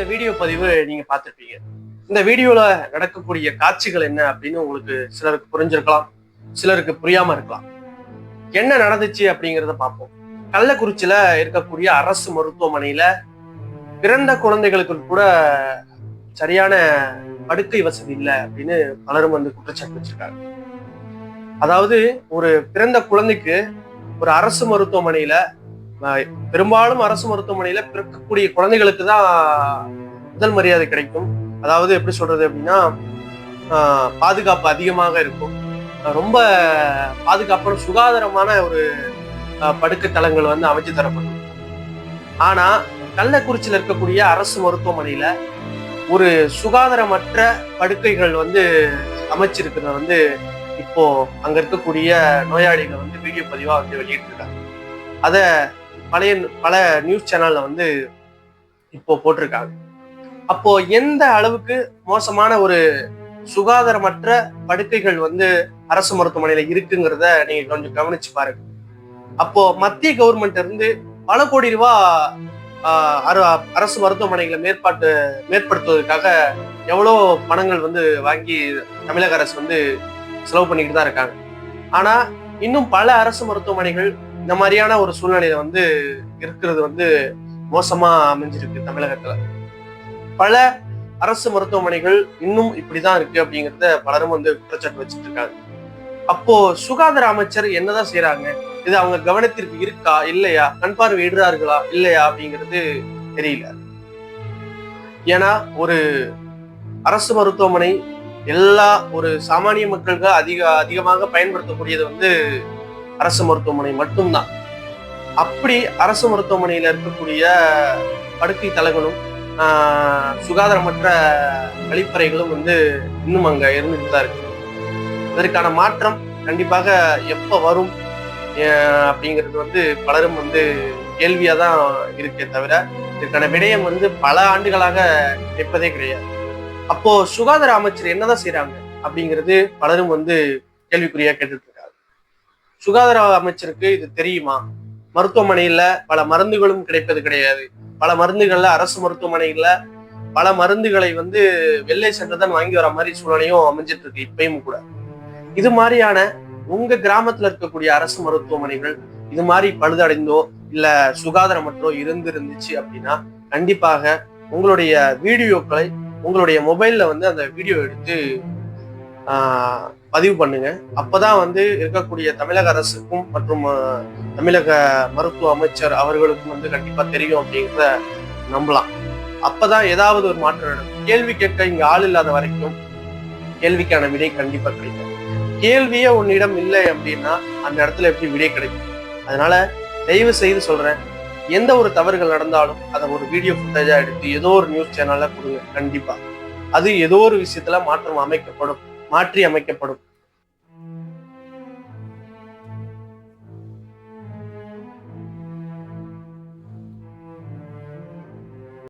இந்த வீடியோ பதிவு நீங்க பார்த்துருப்பீங்க. இந்த வீடியோல நடக்கக்கூடிய காட்சிகள் என்ன அப்படின்னு உங்களுக்கு சிலருக்கு புரிஞ்சிருக்கலாம் சிலருக்கு புரியாம இருக்கலாம். என்ன நடந்துச்சு அப்படிங்கிறத பார்ப்போம். கள்ளக்குறிச்சியில இருக்கக்கூடிய அரசு மருத்துவமனையில பிறந்த குழந்தைகளுக்கு கூட சரியான படுக்கை வசதி இல்லை அப்படின்னு பலரும் வந்து குற்றச்சாட்டு வச்சிருக்காங்க. அதாவது ஒரு பிறந்த குழந்தைக்கு ஒரு அரசு மருத்துவமனையில பெரும்பாலும் அரசு மருத்துவமனையில பிறக்கக்கூடிய குழந்தைகளுக்கு தான் முதல் மரியாதை கிடைக்கும். அதாவது எப்படி சொல்றது அப்படின்னா பாதுகாப்பு அதிகமாக இருக்கும். ரொம்ப பாதுகாப்பான சுகாதாரமான ஒரு ஆஹ், படுக்கை தளங்கள் வந்து அமைச்சு தரப்படும். ஆனா கள்ளக்குறிச்சியில் இருக்கக்கூடிய அரசு மருத்துவமனையில ஒரு சுகாதாரமற்ற படுக்கைகள் வந்து அமைச்சிருக்கிறத வந்து இப்போ அங்க இருக்கக்கூடிய நோயாளிகள் வந்து வீடியோ பதிவா வந்து வெளியிட்டிருக்காங்க. அதை பழைய பல நியூஸ் சேனல்ல வந்து இப்போ போட்டிருக்காங்க. அப்போ எந்த அளவுக்கு மோசமான ஒரு சுகாதாரமற்ற படுக்கைகள் வந்து அரசு மருத்துவமனையில இருக்குங்கிறத நீங்க கொஞ்சம் கவனிச்சு பாருங்க. அப்போ மத்திய கவர்மெண்ட் இருந்து பல கோடி ரூபா அரசு மருத்துவமனைகளை மேற்பாட்டு மேற்படுத்துவதற்காக எவ்வளோ பணங்கள் வந்து வாங்கி தமிழக அரசு வந்து செலவு பண்ணிக்கிட்டு தான் இருக்காங்க. ஆனா இன்னும் பல அரசு மருத்துவமனைகள் இந்த மாதிரியான ஒரு சூழ்நிலையில வந்து இருக்கிறது வந்து மோசமா அமைஞ்சிருக்கு தமிழகத்துல. பல அரசு மருத்துவமனைகள் இன்னும் இப்படிதான் இருக்கு அப்படிங்கறத பலரும் வந்து குற்றச்சாட்டு வச்சுட்டு இருக்காங்க. அப்போ சுகாதார அமைச்சர் என்னதான் செய்யறாங்க இது அவங்க கவனத்திற்கு இருக்கா? இல்லையா? கண் பார்வை இல்லையா? அப்படிங்கிறது தெரியல. ஏன்னா ஒரு அரசு மருத்துவமனை எல்லா ஒரு சாமானிய மக்களுக்கு அதிக அதிகமாக பயன்படுத்தக்கூடியது வந்து அரசு மருத்துவமனை மட்டும்தான். அப்படி அரசு மருத்துவமனையில இருக்கக்கூடிய படுக்கை தலைகளும் சுகாதாரமற்ற கழிப்பறைகளும் வந்து இன்னும் அங்க இருந்துட்டு தான் இருக்கு. இதற்கான மாற்றம் கண்டிப்பாக எப்ப வரும் அப்படிங்கிறது வந்து பலரும் வந்து கேள்வியா தான் இருக்கே தவிர இதற்கான விடயம் வந்து பல ஆண்டுகளாக கிடைப்பதே கிடையாது. அப்போ சுகாதார அமைச்சர் என்னதான் செய்றாங்க அப்படிங்கிறது பலரும் வந்து கேள்விக்குறியா கேட்டுட்டு இருக்காங்க சுகாதார அமைச்சருக்கு இது தெரியுமா? மருத்துவமனையில பல மருந்துகளும் கிடைப்பது கிடையாது. பல மருந்துகள்ல அரசு மருத்துவமனைகள்ல பல மருந்துகளை வந்து வெள்ளை சென்றுதான் வாங்கி வர மாதிரி சூழ்நிலையும் அமைஞ்சிட்டு இருக்கு இப்பயும் கூட. இது மாதிரியான உங்க கிராமத்துல இருக்கக்கூடிய அரசு மருத்துவமனைகள் இது மாதிரி பழுதடைந்தோ இல்ல சுகாதாரமற்றோ இருந்து இருந்துச்சு அப்படின்னா கண்டிப்பாக உங்களுடைய வீடியோக்களை உங்களுடைய மொபைல்ல வந்து அந்த வீடியோ எடுத்து ஆஹ், பதிவு பண்ணுங்க. அப்பதான் வந்து இருக்கக்கூடிய தமிழக அரசுக்கும் மற்றும் தமிழக மருத்துவ அமைச்சர் அவர்களுக்கும் வந்து கண்டிப்பா தெரியும் அப்படிங்கிறத நம்பலாம். அப்பதான் ஏதாவது ஒரு மாற்றம் நடக்கும். கேள்வி கேட்க இங்க ஆள் இல்லாத வரைக்கும் கேள்விக்கான விடை கண்டிப்பா கிடைக்கும். கேள்வியே உன்னிடம் இல்லை அப்படின்னா அந்த இடத்துல எப்படி விடை கிடைக்கும்? அதனால தயவு செய்து சொல்றேன் எந்த ஒரு தவறுகள் நடந்தாலும் அதை ஒரு வீடியோ ஃபுட்டேஜா எடுத்து ஏதோ ஒரு நியூஸ் சேனல்ல கொடுங்க கண்டிப்பா. அது ஏதோ ஒரு விஷயத்துல மாற்றம் அமைக்கப்படும். மாற்றி அமைக்கப்படும்